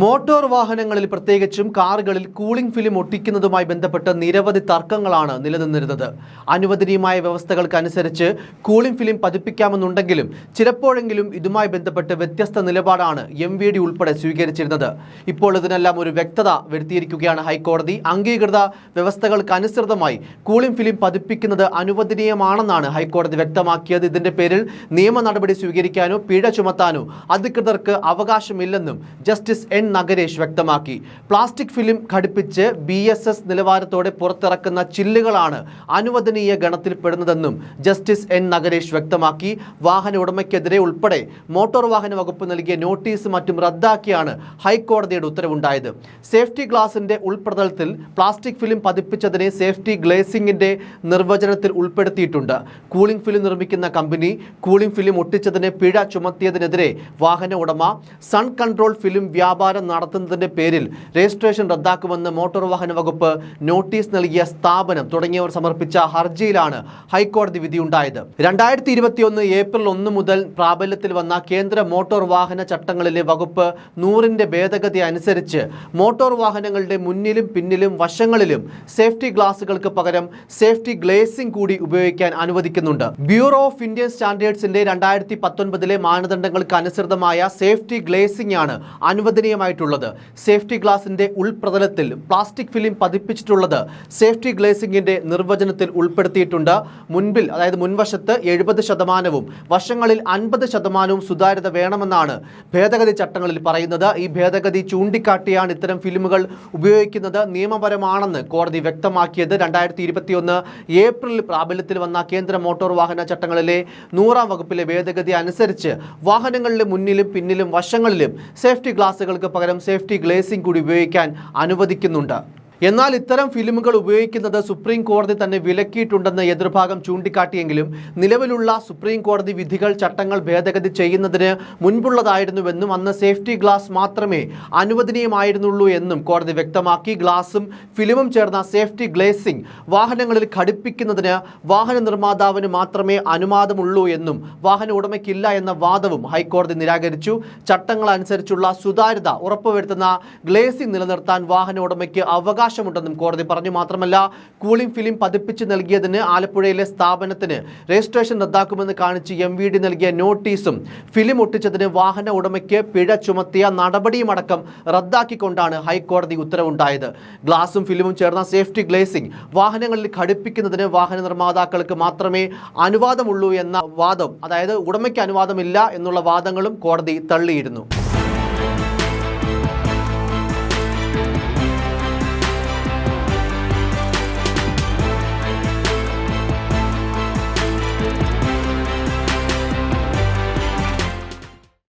Motor വാഹനങ്ങളിൽ പ്രത്യേകിച്ചും കാറുകളിൽ cooling film ഒട്ടിക്കുന്നതുമായി ബന്ധപ്പെട്ട് നിരവധി തർക്കങ്ങളാണ് നിലനിന്നിരുന്നത്. അനുവദനീയമായ വ്യവസ്ഥകൾക്കനുസരിച്ച് കൂളിംഗ് ഫിലിം പതിപ്പിക്കാമെന്നുണ്ടെങ്കിലും ചിലപ്പോഴെങ്കിലും ഇതുമായി ബന്ധപ്പെട്ട് വ്യത്യസ്ത നിലപാടാണ് എം വി ഡി ഉൾപ്പെടെ സ്വീകരിച്ചിരുന്നത്. ഇപ്പോൾ ഇതിനെല്ലാം ഒരു വ്യക്തത വരുത്തിയിരിക്കുകയാണ് ഹൈക്കോടതി. അംഗീകൃത വ്യവസ്ഥകൾക്കനുസൃതമായി കൂളിംഗ് ഫിലിം പതിപ്പിക്കുന്നത് അനുവദനീയമാണെന്നാണ് ഹൈക്കോടതി വ്യക്തമാക്കിയത്. ഇതിന്റെ പേരിൽ നിയമ നടപടി സ്വീകരിക്കാനോ പിഴ ചുമത്താനോ അധികൃതർക്ക് അവകാശമില്ലെന്നും ജസ്റ്റിസ് എൻ. നഗരേഷ് വ്യക്തമാക്കി. പ്ലാസ്റ്റിക് ഫിലിം ഘടിപ്പിച്ച് ബി എസ് എസ് നിലവാരത്തോടെ പുറത്തിറക്കുന്ന ചില്ലുകളാണ് അനുവദനീയ ഗണത്തിൽപ്പെടുന്നതെന്നും ജസ്റ്റിസ് എൻ നഗരേഷ് വ്യക്തമാക്കി. വാഹന ഉടമയ്ക്കെതിരെ ഉൾപ്പെടെ മോട്ടോർ വാഹന വകുപ്പ് നൽകിയ നോട്ടീസ് മറ്റും റദ്ദാക്കിയാണ് ഹൈക്കോടതിയുടെ ഉത്തരവുണ്ടായത്. സേഫ്റ്റി ഗ്ലാസിന്റെ ഉൾപ്രതലത്തിൽ പ്ലാസ്റ്റിക് ഫിലിം പതിപ്പിച്ചതിനെ സേഫ്റ്റി ഗ്ലേസിംഗിന്റെ നിർവചനത്തിൽ ഉൾപ്പെടുത്തിയിട്ടുണ്ട്. കൂളിംഗ് ഫിലിം നിർമ്മിക്കുന്ന കമ്പനി കൂളിംഗ് ഫിലിം ഒട്ടിച്ചതിന് പിഴ ചുമത്തിയതിനെതിരെ വാഹന ഉടമ സൺ കൺട്രോൾ ഫിലിം വ്യാപാരം നടത്തുന്നതിന്റെ പേരിൽ രജിസ്ട്രേഷൻ റദ്ദാക്കുമെന്ന് മോട്ടോർ വാഹന വകുപ്പ് നോട്ടീസ് നൽകിയ സ്ഥാപനം തുടങ്ങിയവർ സമർപ്പിച്ച ഹർജിയിലാണ് ഹൈക്കോടതി വിധിയുണ്ടായത്. രണ്ടായിരത്തി ഇരുപത്തിയൊന്ന് ഏപ്രിൽ ഒന്ന് മുതൽ പ്രാബല്യത്തിൽ വന്ന കേന്ദ്ര മോട്ടോർ വാഹന ചട്ടങ്ങളിലെ വകുപ്പ് നൂറിന്റെ ഭേദഗതി അനുസരിച്ച് മോട്ടോർ വാഹനങ്ങളുടെ മുന്നിലും പിന്നിലും വശങ്ങളിലും സേഫ്റ്റി ഗ്ലാസുകൾക്ക് പകരം സേഫ്റ്റി ഗ്ലേസിംഗ് കൂടി ഉപയോഗിക്കാൻ അനുവദിക്കുന്നുണ്ട്. ബ്യൂറോ ഓഫ് ഇന്ത്യൻ സ്റ്റാൻഡേർഡ്സിന്റെ രണ്ടായിരത്തി പത്തൊൻപതിലെ മാനദണ്ഡങ്ങൾക്ക് അനുസൃതമായ സേഫ്റ്റി ഗ്ലേസിംഗ് ആണ് അനുവദനീയമായിട്ടുള്ളത് സേഫ്റ്റി ഗ്ലാസിന്റെ ഉൾപ്രതലത്തിൽ പ്ലാസ്റ്റിക് ഫിലിം പതിപ്പിച്ചിട്ടുള്ളത് സേഫ്റ്റി ഗ്ലേസിംഗിന്റെ നിർവചനത്തിൽ ഉൾപ്പെടുത്തിയിട്ടുണ്ട്. മുൻപിൽ അതായത് മുൻവശത്ത് എഴുപത് ശതമാനവും വശങ്ങളിൽ അൻപത് ശതമാനവും സുതാര്യത വേണമെന്നാണ് ഭേദഗതി ചട്ടങ്ങളിൽ പറയുന്നത്. ഈ ഭേദഗതി ചൂണ്ടിക്കാട്ടിയാണ് ഇത്തരം ഫിലിമുകൾ ഉപയോഗിക്കുന്നത്. നിയമപരമാണെന്ന് കോടതി വ്യക്തമാക്കിയത്. രണ്ടായിരത്തി ഇരുപത്തിയൊന്ന് ഏപ്രിലിൽ പ്രാബല്യത്തിൽ വന്ന കേന്ദ്ര മോട്ടോർ വാഹന ചട്ടങ്ങളിലെ നൂറാം വകുപ്പിലെ ഭേദഗതി അനുസരിച്ച് വാഹനങ്ങളിലെ മുന്നിലും പിന്നിലും വശങ്ങളിലും സേഫ്റ്റി പകരം സേഫ്റ്റി ഗ്ലേസിംഗ് കൂടി ഉപയോഗിക്കാൻ അനുവദിക്കുന്നുണ്ട്. എന്നാൽ ഇത്തരം ഫിലിമുകൾ ഉപയോഗിക്കുന്നത് സുപ്രീം കോടതി തന്നെ വിലക്കിയിട്ടുണ്ടെന്ന് എതിർഭാഗം ചൂണ്ടിക്കാട്ടിയെങ്കിലും നിലവിലുള്ള സുപ്രീം കോടതി വിധികൾ ചട്ടങ്ങൾ ഭേദഗതി ചെയ്യുന്നതിന് മുൻപുള്ളതായിരുന്നുവെന്നും അന്ന് സേഫ്റ്റി ഗ്ലാസ് മാത്രമേ അനുവദനീയമായിരുന്നുള്ളൂ എന്നും കോടതി വ്യക്തമാക്കി. ഗ്ലാസും ഫിലിമും ചേർന്ന സേഫ്റ്റി ഗ്ലേസിംഗ് വാഹനങ്ങളിൽ ഘടിപ്പിക്കുന്നതിന് വാഹന നിർമ്മാതാവിന് മാത്രമേ അനുവാദമുള്ളൂ എന്നും വാഹന ഉടമയ്ക്കില്ല എന്ന വാദവും ഹൈക്കോടതി നിരാകരിച്ചു. ചട്ടങ്ങൾ അനുസരിച്ചുള്ള സുതാര്യത ഉറപ്പുവരുത്തുന്ന ഗ്ലേസിംഗ് നിലനിർത്താൻ വാഹന ഉടമയ്ക്ക് അവകാശമുണ്ടെന്നും കോടതി പറഞ്ഞു. മാത്രമല്ല കൂളിംഗ് ഫിലിം പതിപ്പിച്ച് നൽകിയതിന് ആലപ്പുഴയിലെ സ്ഥാപനത്തിന് രജിസ്ട്രേഷൻ റദ്ദാക്കുമെന്ന് കാണിച്ച് എം നൽകിയ നോട്ടീസും ഫിലിം ഒട്ടിച്ചതിന് വാഹന ഉടമയ്ക്ക് പിഴ ചുമത്തിയ നടപടിയുമടക്കം റദ്ദാക്കിക്കൊണ്ടാണ് ഹൈക്കോടതി ഉത്തരവുണ്ടായത്. ഗ്ലാസും ഫിലിമും ചേർന്ന സേഫ്റ്റി ഗ്ലേസിംഗ് വാഹനങ്ങളിൽ ഘടിപ്പിക്കുന്നതിന് വാഹന നിർമ്മാതാക്കൾക്ക് മാത്രമേ അനുവാദമുള്ളൂ എന്ന വാദം അതായത് ഉടമയ്ക്ക് അനുവാദമില്ല എന്നുള്ള വാദങ്ങളും കോടതി തള്ളിയിരുന്നു.